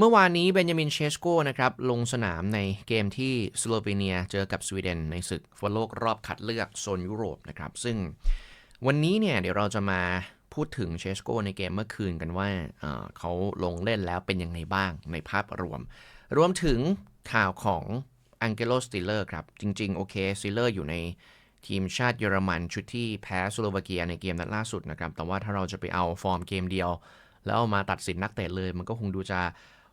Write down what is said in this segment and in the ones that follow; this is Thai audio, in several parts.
เมื่อวานนี้เบนจามินเชสโกนะครับลงสนามในเกมที่สโลวีเนียเจอกับสวีเดนในศึกฟุตบอลโลกรอบคัดเลือกโซนยุโรปนะครับ ซึ่งวันนี้เนี่ยเดี๋ยวเราจะมาพูดถึงเชสโกในเกมเมื่อคืนกันว่าเเขาลงเล่นแล้วเป็นยังไงบ้างในภาพรวม รวมถึงข่าวของอังเกโลสติเลอร์ครับ จริง ๆ โอเคสติเลอร์อยู่ในทีมชาติเยอรมันชุดที่แพ้สโลวาเกียในเกมนัดล่าสุดนะครับแต่ว่าถ้าเราจะไปเอาฟอร์มเกมเดียว แล้วเอามาตัดสินนักเตะเลยมันก็คงดูจะ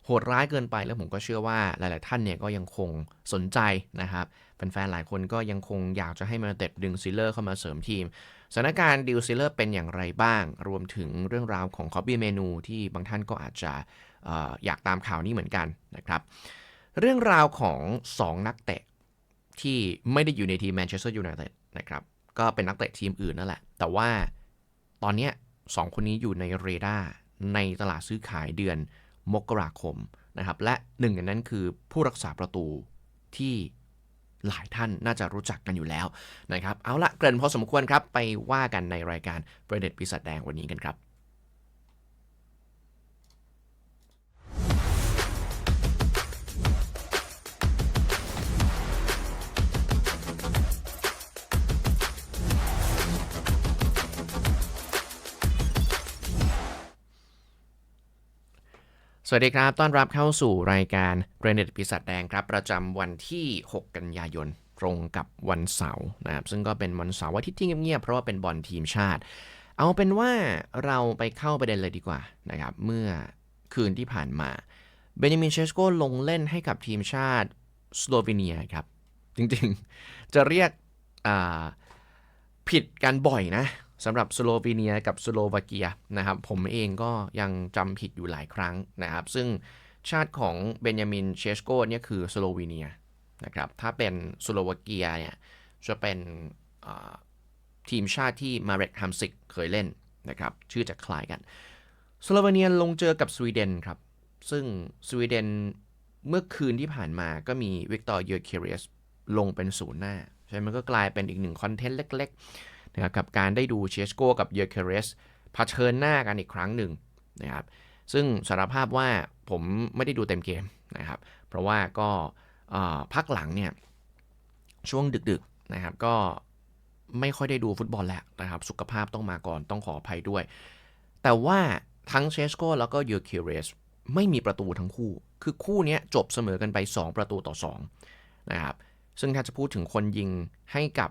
โหดร้ายเกินไปแล้วผมก็เชื่อว่าหลาย ๆ ท่านเนี่ยก็ยังคงสนใจนะครับแฟน ๆ หลายคนก็ยังคงอยากจะให้มาเต็ดดึงซิลเลอร์เข้ามาเสริมทีมสถานการณ์ดิวซิลเลอร์เป็นอย่างไรบ้าง รวมถึงเรื่องราวของคอ p ปี้เมนูที่บางท่านก็อาจจะอออยากตามข่าวนี้เหมือนกันนะครับ เรื่องราวของ 2 นักเตะที่ไม่ได้อยู่ในทีมแมนเชสเตอร์ยูไนเต็ดนะครับ ก็เป็นนักเตะทีมอื่นนั่นแหละ แต่ว่าตอนนี้สองคนนี้อยู่ในเรดาร์ในตลาดซื้อขายเดือน มกราคมนะครับและหนึ่งในนั้นคือผู้รักษาประตูที่หลายท่านน่าจะรู้จักกันอยู่แล้วนะครับ เอาละเกริ่นพอสมควรครับ ไปว่ากันในรายการประเด็นปีศาจแดงวันนี้กันครับ สวัสดีครับ ต้อนรับเข้าสู่รายการเรนเดตปีศาจแดงครับ ประจำวันที่ 6 กันยายน ตรงกับวันเสาร์นะครับ ซึ่งก็เป็นวันเสาร์อาทิตย์ที่เงียบๆ เพราะว่าเป็นบอลทีมชาติ เอาเป็นว่าเราไปเข้าประเด็นเลยดีกว่านะครับ เมื่อคืนที่ผ่านมาเบนจามินเชสโกลงเล่นให้กับทีมชาติสโลวีเนียครับ จริงๆ จะเรียกผิดกันบ่อยนะ สำหรับสโลวีเนียกับสโลวาเกียนะครับผมเองก็ยังจำผิดอยู่หลายครั้งนะครับ ซึ่งชาติของเบนยามินเชสโกเนี่ยคือสโลวีเนียนะครับถ้าเป็นสโลวาเกียเนี่ยจะเป็นทีมชาติที่มาเร็ตฮัมซิกเคยเล่นนะครับชื่อจะคล้ายกันสโลวีเนียลงเจอกับสวีเดนครับซึ่งสวีเดนเมื่อคืนที่ผ่านมาก็มีวิกตอร์เยอร์เคเรสลงเป็นศูนย์หน้าใช่ไหมมันก็กลายเป็นอีกหนึ่งคอนเทนต์เล็ก ๆ นะครับกับการได้ดูเชสโกกับเยอร์เคเรสเผชิญหน้ากันอีกครั้งหนึ่งนะครับซึ่งสารภาพว่าผมไม่ได้ดูเต็มเกมนะครับ เพราะว่าก็พักหลังเนี่ยช่วงดึกๆนะครับก็ไม่ค่อยได้ดูฟุตบอลแหล้วนะครับ สุขภาพต้องมาก่อนต้องขออภัยด้วย แต่ว่าทั้งเชสโกแล้วก็เยอร์เคเรสไม่มีประตูทั้งคู่ คือคู่นี้จบเสมอกันไป 2 ประตูต่อ2นะครับซึ่งถ้าจะพูดถึงคนยิงให้กับ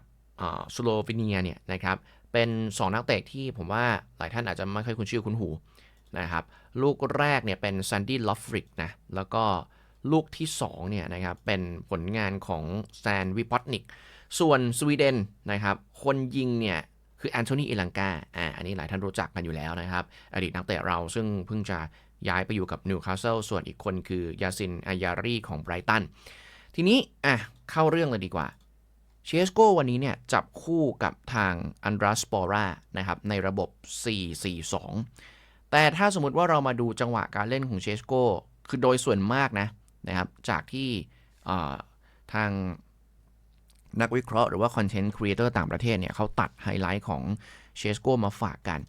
สโลวีเนียเนี่ยนะครับเป็น 2 นักเตะที่ผมว่าหลายท่านอาจจะไม่ค่อยคุ้นชื่อคุ้นหูนะครับลูกแรกเนี่ยเป็นซันดี้ลอฟริกนะแล้วก็ลูกที่2เนี่ยนะครับเป็นผลงานของแซนวิปอตนิกส่วนสวีเดนนะครับคนยิงเนี่ยคือแอนโทนีเอลังกาอ่าอันนี้หลายท่านรู้จักกันอยู่แล้วนะครับ อดีตนักเตะเราซึ่งเพิ่งจะย้ายไปอยู่กับนิวคาสเซิลส่วนอีกคนคือยาซินอายารีของไบรตันทีนี้อะเข้าเรื่องเลยดีกว่า เชสโกวันนี้เนี่ยจับคู่กับทางอันดราสปอร่านะครับในระบบ 4-4-2 แต่ถ้าสมมติว่าเรามาดูจังหวะการเล่นของเชสโกคือโดยส่วนมากนะนะครับจากที่ทางนักวิเคราะห์หรือว่าคอนเทนต์ครีเอเตอร์ต่างประเทศเนี่ยเขาตัดไฮไลท์ของเชสโกมาฝากกัน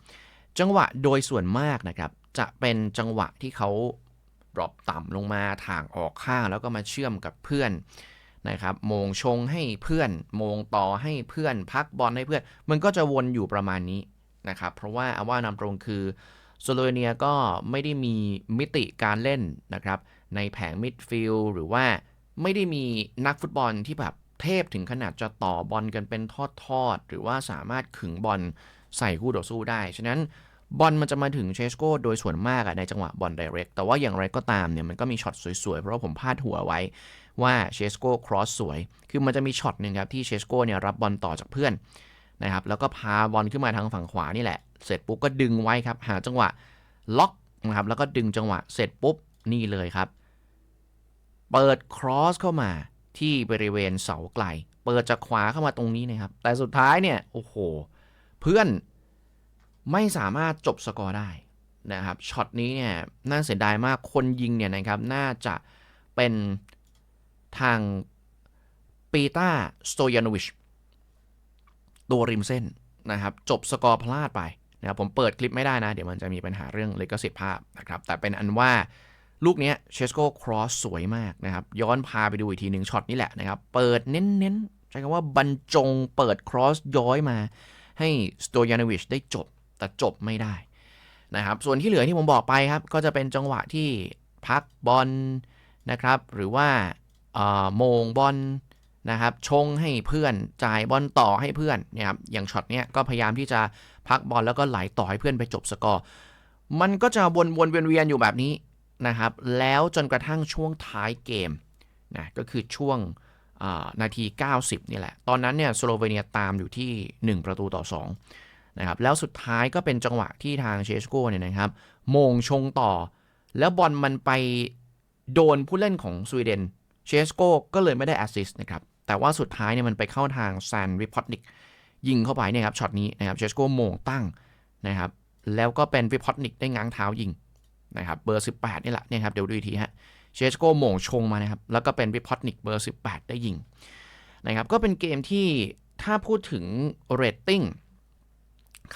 จังหวะโดยส่วนมากนะครับ จะเป็นจังหวะที่เขาดรอปต่ำลงมาทางออกข้างแล้วก็มาเชื่อมกับเพื่อน นะครับโมงชงให้เพื่อนโมงต่อให้เพื่อน พักบอลให้เพื่อน มันก็จะวนอยู่ประมาณนี้นะครับ เพราะว่าอาว่านำตรงคือโซโลเนียก็ไม่ได้มีมิติการเล่นนะครับ ในแผงมิดฟิลด์หรือว่าไม่ได้มีนักฟุตบอลที่แบบเทพถึงขนาดจะต่อบอลกันเป็นทอดๆ หรือว่าสามารถขึงบอลใส่คู่ต่อสู้ได้ ฉะนั้นบอลมันจะมาถึงเชสโกโดยส่วนมากในจังหวะบอลไดเรก แต่ว่าอย่างไรก็ตามเนี่ยมันก็มีช็อตสวยๆ เพราะผมพลาดหัวไว้ ว่าเชสโก้ครอสสวย คือมันจะมีช็อตหนึ่งครับที่เชสโก้เนี่ยรับบอลต่อจากเพื่อนนะครับ แล้วก็พาบอลขึ้นมาทางฝั่งขวานี่แหละ เสร็จปุ๊บก็ดึงไว้ครับ หาจังหวะล็อกนะครับ แล้วก็ดึงจังหวะเสร็จปุ๊บนี่เลยครับ เปิดครอสเข้ามาที่บริเวณเสาไกล เปิดจากขวาเข้ามาตรงนี้นะครับ แต่สุดท้ายเนี่ย โอ้โห เพื่อนไม่สามารถจบสกอร์ได้นะครับ ช็อตนี้เนี่ยน่าเสียดายมาก คนยิงเนี่ยนะครับ น่าจะเป็น ทางปีตาสโตยานวิชตัวริมเส้นนะครับ จบสกอร์พลาดไปนะครับผมเปิดคลิปไม่ได้นะ เดี๋ยวมันจะมีปัญหาเรื่องลิขสิทธิ์ภาพนะครับ แต่เป็นอันว่าลูกนี้เชสโก้ครอสสวยมากนะครับ ย้อนพาไปดูอีกทีหนึ่งช็อตนี้แหละนะครับ เปิดเน้นๆ ใช้คำว่าบรรจงเปิดครอสย้อยมาให้สโตยานวิชได้จบแต่จบไม่ได้นะครับ ส่วนที่เหลือที่ผมบอกไปครับ ก็จะเป็นจังหวะที่พักบอลนะครับ หรือว่า โมงบอลนะครับชงให้เพื่อนจ่ายบอลต่อให้เพื่อนนี่ยครับอย่างช็อตเนี้ยก็พยายามที่จะพักบอลแล้วก็ไหลต่อให้เพื่อนไปจบสกอร์มันก็จะวนๆเวียนๆอยู่แบบนี้นะครับ แล้วจนกระทั่งช่วงท้ายเกมนะก็คือช่วงนาที 90 นี่แหละ ตอนนั้นเนี่ยสโลเวเนียตามอยู่ที่ 1 ประตูต่อ2นะครับแล้วสุดท้ายก็เป็นจังหวะที่ทางเชสโกเนี่ยนะครับโมงชงต่อ แล้วบอลมันไปโดนผู้เล่นของสวีเดน เชสโกก็เลยไม่ได้แอสซิสต์นะครับ แต่ว่าสุดท้ายเนี่ยมันไปเข้าทางแซนวิพอตนิกยิงเข้าไปเนี่ยครับช็อตนี้นะครับเชสโกโมงตั้งนะครับ แล้วก็เป็นวิพอตนิกได้ง้างเท้ายิงนะครับเบอร์ 18 นี่แหละเนี่ยครับเดี๋ยวดูอีกทีฮะเชสโกโมงชงมานะครับ แล้วก็เป็นวิพอตนิกเบอร์ 18 ได้ยิงนะครับก็เป็นเกมที่ถ้าพูดถึงเรตติ้ง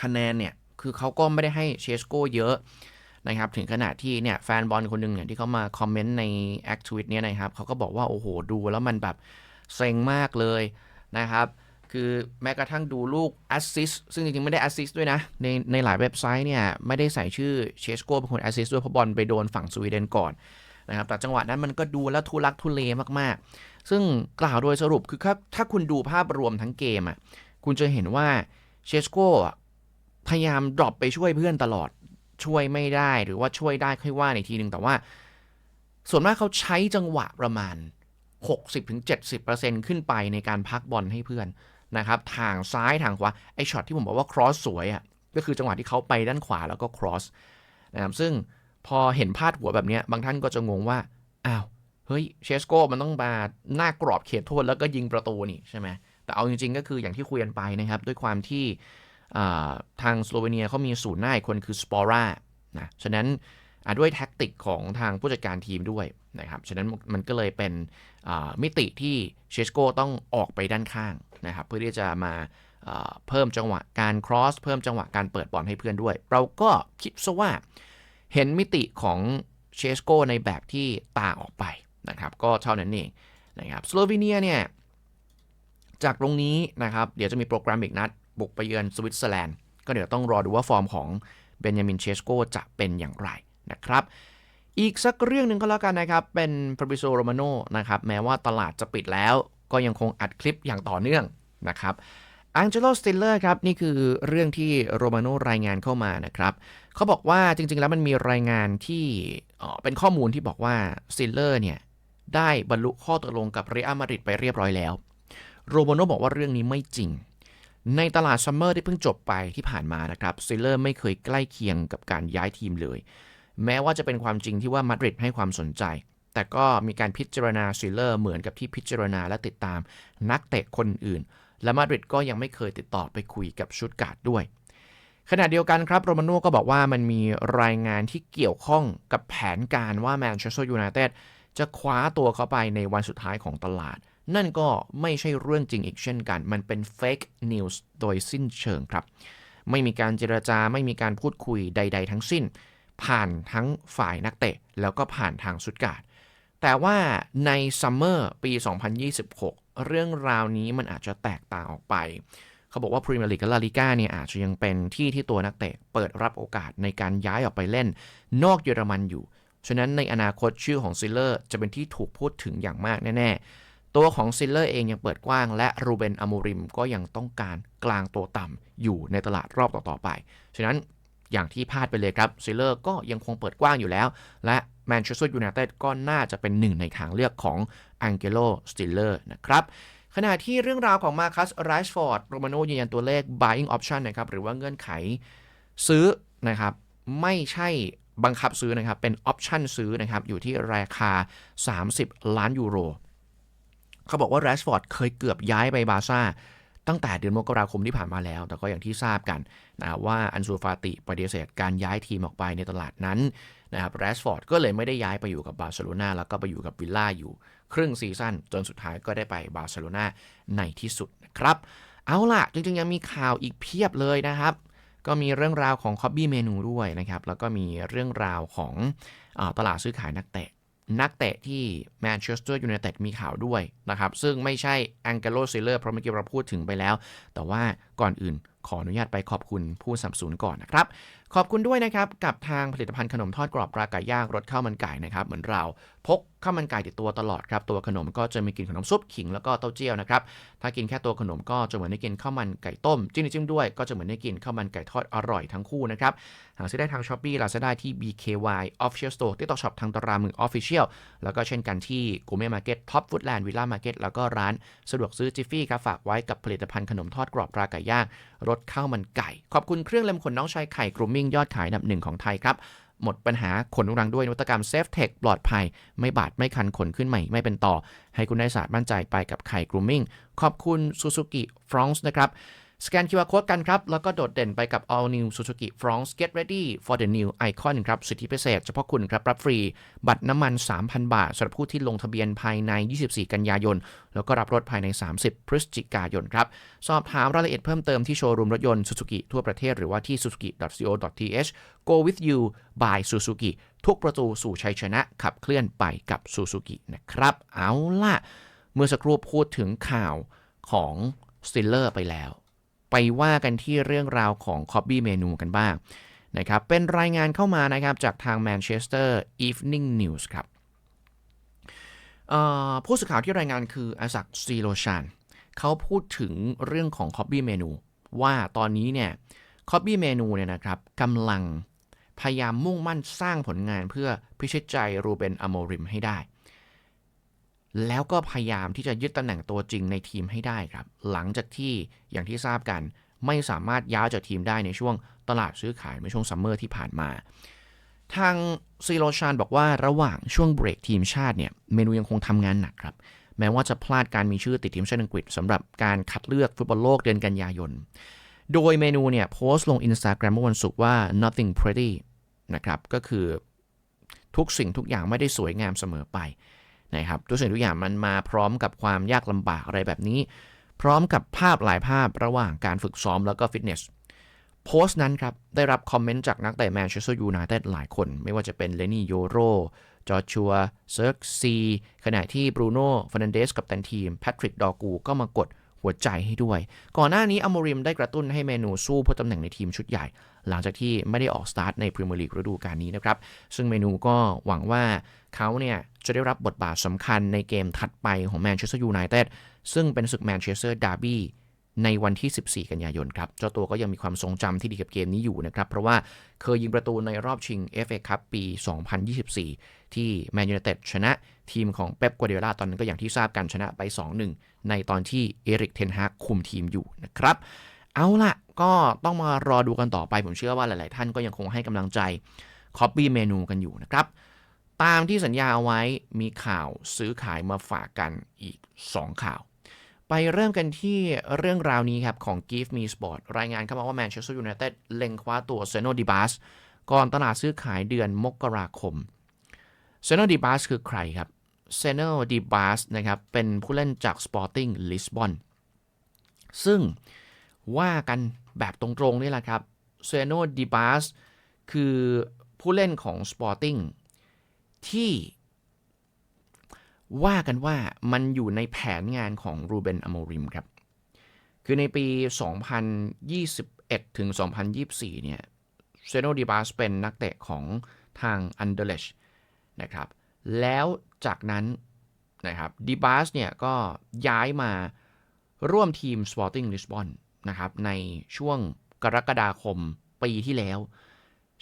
คะแนนเนี่ย คือเขาก็ไม่ได้ให้เชสโกเยอะ นะครับถึงขนาดที่เนี่ยแฟนบอลคนหนึ่งเนี่ยที่เขามาคอมเมนต์ในแอคทวิตเนี่ยนะครับเขาก็บอกว่า โอ้โห ดูแล้วมันแบบเซ็งมากเลยนะครับ คือแม้กระทั่งดูลูกแอสซิสซึ่งจริงๆ ไม่ได้แอสซิสด้วยนะ ในในหลายเว็บไซต์เนี่ยไม่ได้ใส่ชื่อเชสโกเป็นคนแอสซิสด้วยเพราะบอลไปโดนฝั่งสวีเดนก่อนนะครับแต่จังหวะนั้นมันก็ดูแล้วทุลักทุเลมากๆ ซึ่งกล่าวโดยสรุปคือถ้าถ้าคุณดูภาพรวมทั้งเกมอะคุณจะเห็นว่าเชสโกพยายามดรอปไปช่วยเพื่อนตลอด ช่วยไม่ได้หรือว่าช่วยได้ค่อยว่าในทีนึง แต่ว่า ส่วนมากเขาใช้จังหวะประมาณ 60-70%ขึ้นไปในการพักบอลให้เพื่อนนะครับทางซ้ายทางขวาไอช็อตที่ผมบอกว่า cross สวยอะ่ะก็คือจังหวะที่เขาไปด้านขวาแล้วก็ cross นะครับซึ่งพอเห็นพาดหัวแบบนี้บางท่านก็จะงงว่าอ้าวเฮ้ยเชสโกมันต้องมาหน้ากรอบเขตโทษแล้วก็ยิงประตูนี่ใช่ไหมแต่เอาจริงๆก็คืออย่างที่คุยกันไปนะครับ ด้วยความที่อ่า ทางสโลเวเนียเขามีศูนย์หน้าอีกคนคือสปอร่านะฉะนั้นด้วยแท็กติกของทางผู้จัดการทีมด้วยนะครับฉะนั้นมันก็เลยเป็นมิติที่เชสโกต้องออกไปด้านข้างนะครับเพื่อที่จะมาเพิ่มจังหวะการ cross เพิ่มจังหวะการเปิดบอลให้เพื่อนด้วย เราก็คิดซะว่าเห็นมิติของเชสโกในแบบที่ต่างออกไปนะครับก็เท่านั้นเองนะครับสโลวีเนียเนี่ยจากตรงนี้นะครับเดี๋ยวจะมีโปรแกรมอีกนัดบุกไปเยือนสวิตเซอร์แลนด์ ก็เดี๋ยวต้องรอดูว่าฟอร์มของเบนยามินเชสโกจะเป็นอย่างไรนะครับอีกสักเรื่องหนึ่งก็แล้วกันนะครับ เป็นฟ a บริโซโรมาโนนะครับแม้ว่าตลาดจะปิดแล้วก็ยังคงอัดคลิปอย่างต่อเนื่องนะครับอังเจโลสติลเลอร์ครับ นี่คือเรื่องที่โรมาโนรายงานเข้ามานะครับ เขาบอกว่าจริงๆ แล้วมันมีรายงานที่เอ่อเป็นข้อมูลที่บอกว่าสติลเลอร์เนี่ย ได้บรรลุข้อตกลงกับเรอัลมาดริดไปเรียบร้อยแล้ว โรมาโนบอกว่าเรื่องนี้ไม่จริง ในตลาดซัมเมอร์ที่เพิ่งจบไปที่ผ่านมานะครับสติลเลอร์ไม่เคยใกล้เคียงกับการย้ายทีมเลย แม้ว่าจะเป็นความจริงที่ว่ามาดริดให้ความสนใจ แต่ก็มีการพิจารณาซิลเลอร์เหมือนกับที่พิจารณาและติดตามนักเตะคนอื่น และมาดริดก็ยังไม่เคยติดต่อไปคุยกับชุดการ์ดด้วย ขณะเดียวกันครับโรมาโน่ก็บอกว่ามันมีรายงานที่เกี่ยวข้องกับแผนการว่าแมนเชสเตอร์ยูไนเต็ดจะคว้าตัวเขาไปในวันสุดท้ายของตลาด นั่นก็ไม่ใช่เรื่องจริงอีกเช่นกัน มันเป็นเฟกนิวส์โดยสิ้นเชิงครับ ไม่มีการเจรจาไม่มีการพูดคุยใด ๆ ทั้งสิ้น ผ่านทั้งฝ่ายนักเตะ แล้วก็ผ่านทางสุดการ์ดแต่ว่าในซัมเมอร์ปี 2026 เรื่องราวนี้มันอาจจะแตกต่างออกไป เขาบอกว่าพรีเมียร์ลีกและลาลิก้าเนี่ยอาจจะยังเป็นที่ที่ตัวนักเตะเปิดรับโอกาสในการย้ายออกไปเล่น นอกเยอรมันอยู่ ฉะนั้นในอนาคตชื่อของซิลเลอร์จะเป็นที่ถูกพูดถึงอย่างมากแน่ๆ ตัวของซิลเลอร์เองยังเปิดกว้าง และรูเบนอ m มูริมก็ยังต้องการกลางตัวต่ำอยู่ในตลาดรอบต่อๆไป ฉะนั้นอย่างที่พลาดไปเลยครับซิลเลอร์ก็ยังคงเปิดกว้างอยู่แล้ว และแมนเชสเตอร์ยูไนเต็ดก็น่าจะเป็นหนึ่งในทางเลือกของอังเกโลสติลเลอร์นะครับขณะที่เรื่องราวของมาคัสไรชฟอร์ดโรมาโนยืนยันตัวเลข buying option นะครับหรือว่าเงื่อนไขซื้อนะครับไม่ใช่บังคับซื้อนะครับเป็น option ซื้อนะครับอยู่ที่ราคา 30 ล้านยูโร เขาบอกว่าแรชฟอร์ดเคยเกือบย้ายไปบาร์ซ่าตั้งแต่เดือนมกราคมที่ผ่านมาแล้ว แต่ก็อย่างที่ทราบกันนะว่าอันซูฟาติปฏิเสธการย้ายทีมออกไปในตลาดนั้นนะครับแรชฟอร์ดก็เลยไม่ได้ย้ายไปอยู่กับบาร์เซโลนาแล้วก็ไปอยู่กับวิลล่าอยู่ ครึ่งซีซั่นจนสุดท้ายก็ได้ไปบาร์เซโลนาในที่สุดนะครับ เอาล่ะ จริงๆ ยังมีข่าวอีกเพียบเลยนะครับ ก็มีเรื่องราวของคอบบี้เมนูด้วยนะครับ แล้วก็มีเรื่องราวของอตลาดซื้อขายนักเตะ นักเตะที่แมนเชสเตอร์ยูไนเต็ดมีข่าวด้วยนะครับ ซึ่งไม่ใช่แองเกโลซิเลอร์เพราะเมื่อกี้เราพูดถึงไปแล้ว แต่ว่าก่อนอื่นขออนุญาตไปขอบคุณผู้สนับสนุนก่อนนะครับ ขอบคุณด้วยนะครับ กับทางผลิตภัณฑ์ขนมทอดกรอบปลาไก่ย่างรสข้าวมันไก่นะครับ เหมือนเราพกข้าวมันไก่ติดตัวตลอดครับ ตัวขนมก็จะมีกลิ่นขนมซุปขิงแล้วก็เต้าเจี้ยวนะครับ ถ้ากินแค่ตัวขนมก็จะเหมือนได้กินข้าวมันไก่ต้ม จิ้มจิ้มด้วยก็จะเหมือนได้กินข้าวมันไก่ทอดอร่อยทั้งคู่นะครับ หาซื้อได้ทาง s h อ p e e Lazada ที่ BKY Official Store TikTok Shop ทางตารางมือ Official แล้วก็เช่นกันที่ Gourmet Market Top Foodland Villa Market แล้วก็ร้านสะดวกซื้อจิฟฟี่ครับฝากไว้กับผลิตภัณฑ์ขนมทอดกรอบปลาไก่ย่างรสข้าวมันไก่ ขอบคุณเครื่องเล็มขนน้องชายไข่กรูมมิ่งยอดขายอันดับหนึ่งของไทยครับ หมดปัญหาขนรังด้วยนวัตกรรมเซฟเทคปลอดภัย ไม่บาดไม่คันขนขึ้นใหม่ ไม่เป็นต่อ ให้คุณได้ศาสตร์มั่นใจไปกับไข่กรูมมิ่งขอบคุณซูซูกิฟรองส์นะครับ สแกน QR Code กันครับ แล้วก็โดดเด่นไปกับ All New Suzuki f r o n c e Get Ready for the New Icon ครับ สิทธิพิเศษเฉพาะคุณครับรับฟรี บัตรน้ำมัน 3,000 บาทสำหรับผู้ที่ลงทะเบียนภายใน 24 กันยายน แล้วก็รับรถภายใน 30 พฤศจิกายนครับ สอบถามรายละเอียดเพิ่มเติมที่โชว์รูมรถยนต์ Suzuki ทั่วประเทศหรือว่าที่ suzuki.co.th go with you by Suzuki ทุกประตูสู่ชัยชนะขับเคลื่อนไปกับ Suzuki นะครับ เอาล่ะ เมื่อสักครู่พูดถึงข่าวของสติลเลอร์ไปแล้ว ไปว่ากันที่เรื่องราวของ c o b บี้เมนูกันบ้างนะครับเป็นรายงานเข้ามานะครับจากทาง Manchester Evening News ครับผู้สื่อข่าวที่รายงานคืออาศักซีโรชานเขาพูดถึงเรื่องของ c o b บี้เมนูว่าตอนนี้เนี่ย c o b บี้เมนูเนี่ยนะครับกำลังพยายามมุ่งมั่นสร้างผลงานเพื่อพิชิตใจรูเบนอโมริมให้ได้ แล้วก็พยายามที่จะยึดตำแหน่งตัวจริงในทีมให้ได้ครับ หลังจากที่อย่างที่ทราบกัน ไม่สามารถย้ายจากทีมได้ในช่วงตลาดซื้อขายในช่วงซัมเมอร์ที่ผ่านมา ทางซีโรชานบอกว่าระหว่างช่วงเบรกทีมชาติเนี่ยเมนูยังคงทำงานหนักครับ แม้ว่าจะพลาดการมีชื่อติดทีมชาติอังกฤษสำหรับการคัดเลือกฟุตบอลโลกเดือนกันยายน โดยเมนูเนี่ยโพสต์ลง Instagram เมื่อวันศุกร์ว่า nothing pretty นะครับก็คือทุกสิ่งทุกอย่างไม่ได้สวยงามเสมอไป นะครับทุกสิ่งทุกอย่างมันมาพร้อมกับความยากลำบากอะไรแบบนี้ พร้อมกับภาพหลายภาพระหว่างการฝึกซ้อมแล้วก็ฟิตเนสโพสต์นั้นครับ ได้รับคอมเมนต์จากนักเตะแมนเชสเตอร์ยูไนเต็ดหลายคน ไม่ว่าจะเป็นเลนี่โยโรจอชัวเซิร์กซีขณะที่บรูโน่ฟ e นันเดสกับตันทีมแพทริกดอกูก็มากดหัวใจให้ด้วย ก่อนหน้านี้อโมริมได้กระตุ้นให้เมนูสู้เพื่อตำแหน่งในทีมชุดใหญ่ หลังจากที่ไม่ได้ออกสตาร์ทในพรีเมียร์ลีกฤดูกาลนี้นะครับ ซึ่งเมนูก็หวังว่าเขาเนี่ยจะได้รับบทบาทสำคัญในเกมถัดไปของแมนเชสเตอร์ยูไนเต็ดซึ่งเป็นศึกแมนเชสเตอร์ดาร์บี้ในวันที่ 14 กันยายนครับ เจ้าตัวก็ยังมีความทรงจำที่ดีกับเกมนี้อยู่นะครับ เพราะว่าเคยยิงประตูในรอบชิง FA คัพปี 2024 ที่แมนยูไนเต็ดชนะทีมของเป๊ปกัวเดล่าตอนนั้นก็อย่างที่ทราบกันชนะไป 2-1 ในตอนที่เอริกเทนฮากคุมทีมอยู่นะครับ เอาละก็ต้องมารอดูกันต่อไป ผมเชื่อว่าหลาย ๆ ท่านก็ยังคงให้กำลังใจคอปปี้เมนูกันอยู่นะครับ ตามที่สัญญาเอาไว้มีข่าวซื้อขายมาฝากกันอีก 2 ข่าว ไปเริ่มกันที่เรื่องราวนี้ครับ ของ Give Me Sport รายงานเข้ามาว่าแมนเชสเตอร์ยูไนเต็ดเล็งคว้าตัวเซโนดิบาสก่อนตลาดซื้อขายเดือนมกราคมเซโนดิบาสคือใครครับเซโนดิบาสนะครับเป็นผู้เล่นจาก Sporting Lisbon ซึ่ง ว่ากันแบบตรงๆนี่แหละครับเซโนดิบาสคือผู้เล่นของ Sporting ที่ว่ากันว่ามันอยู่ในแผนงานของรูเบนอโมริมครับ คือในปี 2021 ถึง 2024 เนี่ยเซโนดิบาสเป็นนักเตะของทางอันเดเลชนะครับ แล้วจากนั้นนะครับดิบาสเนี่ยก็ย้ายมาร่วมทีม Sporting Lisbon น นะครับในช่วงกรกฎาคมปีที่แล้ว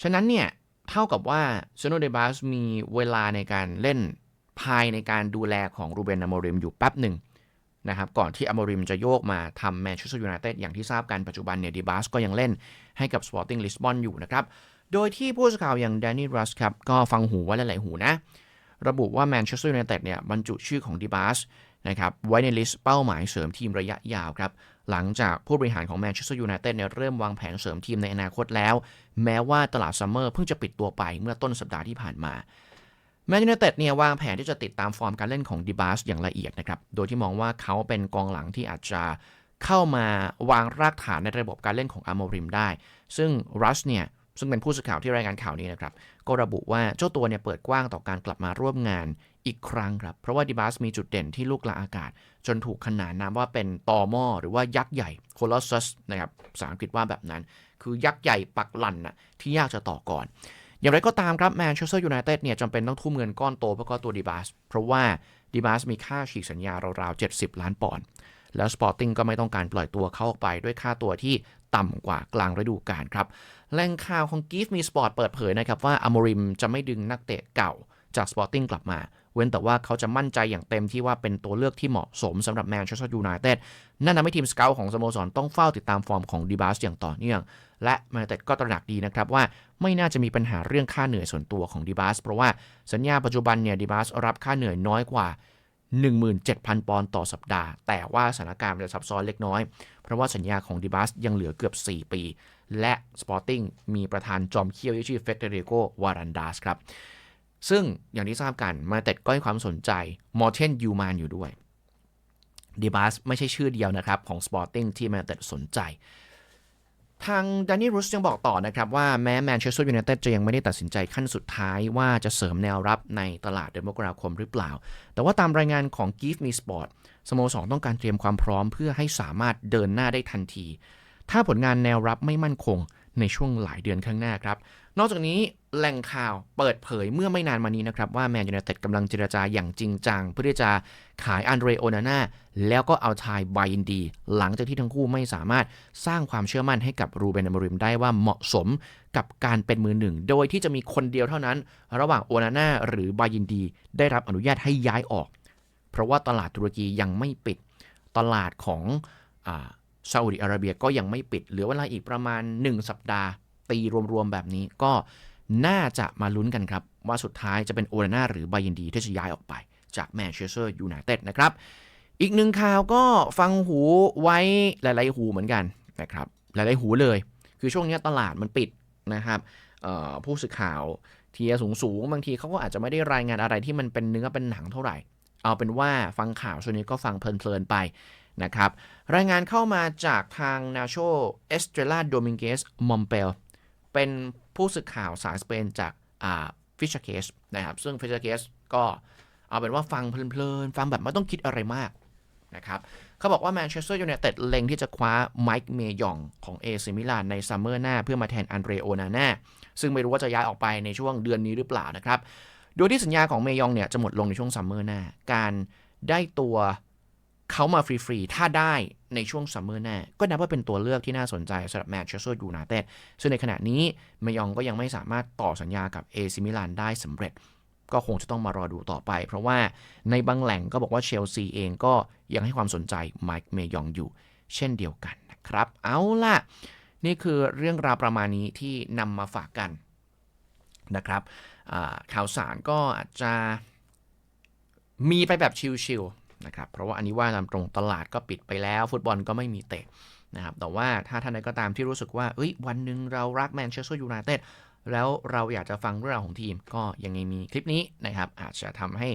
ฉะนั้นเนี่ยเท่ากับว่าเซโนเดบาสมีเวลาในการเล่นภายในการดูแลของรูเบนอโมริมอยู่แป๊บหนึ่งนะครับก่อนที่อโมริมจะโยกมาทำแมนเชสเตอร์ยูไนเต็ดอย่างที่ทราบกันปัจจุบันเนี่ยดิบาสก็ยังเล่นให้กับ Sporting Lisbon อยู่นะครับ โดยที่ผู้สื่อข่าวอย่างแดนนี่รัสครับก็ฟังหูไว้หลาย ๆ หูนะ ระบุว่าแมนเชสเตอร์ยูไนเต็ดเนี่ยบรรจุชื่อของดิบาสนะครับไว้ในลิสต์เป้าหมายเสริมทีมระยะยาวครับ หลังจากผู้บริหารของแมนเชสเตอร์ยูไนเต็ดเนี่ยเริ่มวางแผนเสริมทีมในอนาคตแล้ว แม้ว่าตลาดซัมเมอร์เพิ่งจะปิดตัวไปเมื่อต้นสัปดาห์ที่ผ่านมาแมนยูไนเต็ดเนี่ยวางแผนที่จะติดตามฟอร์มการเล่นของดิบาสอย่างละเอียดนะครับ โดยที่มองว่าเขาเป็นกองหลังที่อาจจะเข้ามาวางรากฐานในระบบการเล่นของอาโมริมได้ ซึ่งรัสเนี่ย ซึ่งเป็นผู้สื่อข่าวที่รายงานข่าวนี้นะครับ ก็ระบุว่าเจ้าตัวเนี่ยเปิดกว้างต่อการกลับมาร่วมงานอีกครั้งครับ เพราะว่าดิบัสมีจุดเด่นที่ลูกละอากาศ จนถูกขนานนามว่าเป็นตอม้อหรือว่ายักษ์ใหญ่โคลอสซัสนะครับภาษาอังกฤษว่าแบบนั้น คือยักษ์ใหญ่ปักหลันน่ะที่ยากจะต่อก่อน อย่างไรก็ตามครับแมนเชสเตอร์ยูไนเต็ดเนี่ยจำเป็นต้องทุ่มเงินก้อนโตเพื่อก็ตัวดิบัสเพราะว่าดิบัสมีค่าฉีกสัญญาราวๆ70 ล้านปอนด์แล้วสปอร์ติ้งก็ไม่ต้องการปล่อยตัวเขาออกไปด้วยค่าตัวที่ ต่ำกว่ากลางฤดูกาลครับแหล่งข่าวของ Give Me Sport เปิดเผยนะครับว่าอ m มริมจะไม่ดึงนักเตะเก่าจาก Sporting กลับมา เว้นแต่ว่าเขาจะมั่นใจอย่างเต็มที่ว่าเป็นตัวเลือกที่เหมาะสมสำหรับแมนเชสเตอร์ยูไนเต็ดนั่นทำให้ทีมสเกลของสโมสรต้องเฝ้าติดตามฟอร์มของดีบัสอย่างต่อเนื่อง และแมนเต็ดก็ตระหนักดีนะครับว่าไม่น่าจะมีปัญหาเรื่องค่าเหนื่อยส่วนตัวของดีบัสเพราะว่าสัญญาปัจจุบันเนี่ยดีบัสรับค่าเหนื่อยน้อยกว่า 17,000 ปอนด์ต่อสัปดาห์ แต่ว่าสถานการณ์มันจะซับซ้อนเล็กน้อย เพราะว่าสัญญาของดิบัสยังเหลือเกือบ 4 ปี และ Sporting มีประธานจอมเคี้ยวที่ชื่อเฟเดริโกวารันดาสครับ ซึ่งอย่างที่ทราบกันมาเต็ดก็ให้ความสนใจมอร์เทนยูมานอยู่ด้วยดิบัสไม่ใช่ชื่อเดียวนะครับของ Sporting ที่มาเต็ดสนใจ ทางดานี่รุสยังบอกต่อนะครับว่าแม้แมนเชสเตอร์ยูไนเต็ดจะยังไม่ได้ตัดสินใจขั้นสุดท้ายว่าจะเสริมแนวรับในตลาดเดือนมกราคมหรือเปล่า แต่ว่าตามรายงานของ Give Me Sport สโมสรต้องการเตรียมความพร้อมเพื่อให้สามารถเดินหน้าได้ทันที ถ้าผลงานแนวรับไม่มั่นคงในช่วงหลายเดือนข้างหน้าครับ นอกจากนี้แหล่งข่าวเปิดเผยเมื่อไม่นานมานี้นะครับว่าแมนยูไนเต็ดกำลังเจรจาอย่างจริงจัง เพื่อที่จะขายอันเดรโอนาน่าแล้วก็เอาชายไบอินดี หลังจากที่ทั้งคู่ไม่สามารถสร้างความเชื่อมั่นให้กับรูเบนอมริมได้ว่าเหมาะสมกับการเป็นมือหนึ่ง โดยที่จะมีคนเดียวเท่านั้น ระหว่างโอนาน่าหรือไบอินดี ได้รับอนุญาตให้ย้ายออก เพราะว่าตลาดตุรกียังไม่ปิด ตลาดของซาอุดิอาระเบียก็ยังไม่ปิดเหลือเวลาอีกประมาณ 1 สัปดาห์ ตีรวมๆแบบนี้ก็น่าจะมาลุ้นกันครับ ว่าสุดท้ายจะเป็นโอนาน่าหรือไบยินดีที่จะย้ายออกไปจากแมนเชสเตอร์ยูไนเต็ดนะครับ อีกหนึ่งข่าวก็ฟังหูไว้หลาย ๆ หูเหมือนกันนะครับ หลาย ๆ หูเลย คือช่วงนี้ตลาดมันปิดนะครับผู้สื่อข่าวเทียสูงสูงบางทีเขาก็อาจจะไม่ได้รายงานอะไรที่มันเป็นเนื้อเป็นหนังเท่าไหร่ เอาเป็นว่าฟังข่าวช่วงนี้ก็ฟังเพลิน ๆ ไปนะครับ รายงานเข้ามาจากทางนาโชเอสเตรลาโดมิงเกสมอมเปล เป็นผู้สื่อข่าวสายสเปนจากฟิชเชอร์เคสนะครับ ซึ่งฟิชเคสก็เอาเป็นว่าฟังเพลินๆ ฟังแบบไม่ต้องคิดอะไรมากนะครับเขาบอกว่าแมนเชสเตอร์ยูไนเต็ดเล็งที่จะคว้าไมค์เมยองของเอซิมิลานในซัมเมอร์หน้า เพื่อมาแทนอันเดรโอนาน่าซึ่งไม่รู้ว่าจะย้ายออกไปในช่วงเดือนนี้หรือเปล่านะครับ โดยที่สัญญาของเมยองเนี่ยจะหมดลงในช่วงซัมเมอร์หน้า การได้ตัว เขามาฟรี ๆ ถ้าได้ในช่วงซัมเมอร์หน้า ก็นับว่าเป็นตัวเลือกที่น่าสนใจสำหรับแมนเชสเตอร์ยูไนเต็ดซึ่งในขณะนี้เมยองก็ยังไม่สามารถต่อสัญญากับเอซิมิลานได้สำเร็จ ก็คงจะต้องมารอดูต่อไป เพราะว่าในบางแหล่งก็บอกว่าเชลซีเองก็ยังให้ความสนใจไมค์เมยองอยู่ เช่นเดียวกันนะครับ เอาล่ะ นี่คือเรื่องราวประมาณนี้ที่นำมาฝากกันนะครับข่าวสารก็อาจจะมีไปแบบชิล นะครับเพราะว่าอันนี้ว่าตามตรงตลาดก็ปิดไปแล้ว ฟุตบอลก็ไม่มีเตะนะครับแต่ว่าถ้าท่านใดก็ตามที่รู้สึกว่าเอ้ยวันหนึ่งเรารักแมนเชสเตอร์ยูไนเต็ดแล้วเราอยากจะฟังเรื่องราวของทีม ก็ยังไงมีคลิปนี้นะครับอาจจะทำให้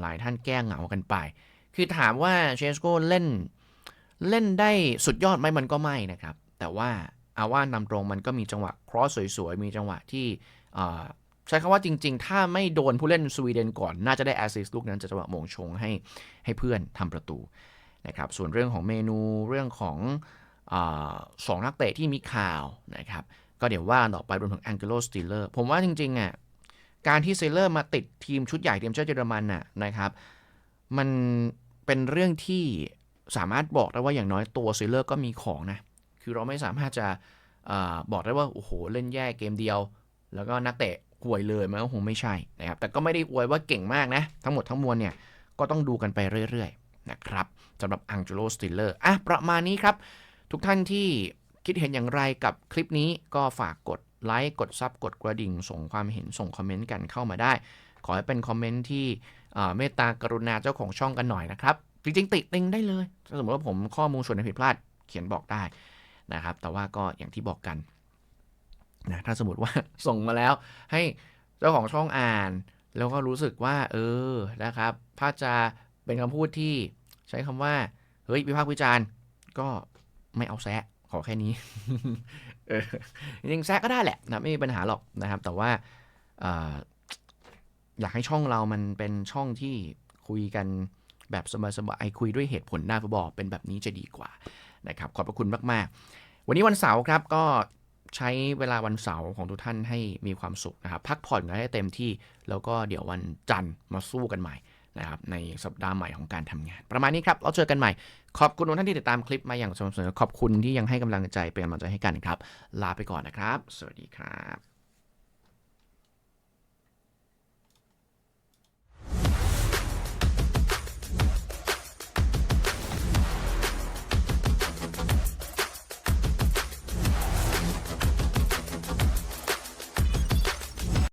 หลายท่านแก้เหงากันไป คือถามว่าเชสโกเล่นเล่นได้สุดยอดไหมมันก็ไม่นะครับ แต่ว่าเอาว่านำตรงมันก็มีจังหวะครอสสวยๆ มีจังหวะที่ ใช้คำว่าจริง ๆ ถ้าไม่โดนผู้เล่นสวีเดนก่อน น่าจะได้แอสซิสต์ลูกนั้นจะจังหวะมงชงให้ให้เพื่อนทำประตูนะครับ ส่วนเรื่องของเมนูเรื่องของอสองนักเตะที่มีข่าวนะครับ ก็เดี๋ยวว่าต่อไปรวมถึงแองเกโลสติเลอร์ผมว่าจริงๆอะการที่เซเลอร์มาติดทีมชุดใหญ่ทีมชาติเยอรมันน่ะนะครับ มันเป็นเรื่องที่สามารถบอกได้ว่าอย่างน้อยตัวเซเลอร์ก็มีของนะ คือเราไม่สามารถจะอบอกได้ว่า โอ้โห เล่นแย่เกมเดียว แล้วก็นักเตะ หวยเลยมันก็คงไม่ใช่นะครับ แต่ก็ไม่ได้อวยว่าเก่งมากนะ ทั้งหมดทั้งมวลเนี่ยก็ต้องดูกันไปเรื่อยๆนะครับสำหรับอังเจโลสติลเลอร์อะประมาณนี้ครับ ทุกท่านที่คิดเห็นอย่างไรกับคลิปนี้ก็ฝากกดไลค์กดซับกดกระดิ่ง ส่งความเห็นส่งคอมเมนต์กันเข้ามาได้ ขอให้เป็นคอมเมนต์ที่เมตตากรุณาเจ้าของช่องกันหน่อยนะครับจริงๆติดติงได้เลย สมมติว่าผมข้อมูลส่วนไหนผิดพลาดเขียนบอกได้นะครับ แต่ว่าก็อย่างที่บอกกัน นะถ้าสมมติว่าส่งมาแล้วให้เจ้าของช่องอ่าน แล้วก็รู้สึกว่า เออนะครับถ้าจะเป็นคำพูดที่ใช้คำว่าเฮ้ยวิพากษ์วิจารณ์ก็ไม่เอาแซะขอแค่นี้จริงแซะก็ได้แหละนะไม่มีปัญหาหรอกนะครับ แต่ว่าเอ่ออยากให้ช่องเรามันเป็นช่องที่คุยกันแบบสบายๆคุยด้วยเหตุผลหน้าฟุตบอลเป็นแบบนี้จะดีกว่านะครับ ขอบพระคุณมาก ๆ วันนี้วันเสาร์ครับก็ ใช้เวลาวันเสาร์ของทุกท่านให้มีความสุขนะครับ พักผ่อนกันให้เต็มที่ แล้วก็เดี๋ยววันจันทร์มาสู้กันใหม่นะครับในสัปดาห์ใหม่ของการทำงาน ประมาณนี้ครับเราเจอกันใหม่ ขอบคุณทุกท่านที่ติดตามคลิปมาอย่างสม่ำเสมอขอบคุณที่ยังให้กำลังใจเป็นกำลังใจให้กันครับ ลาไปก่อนนะครับ สวัสดีครับ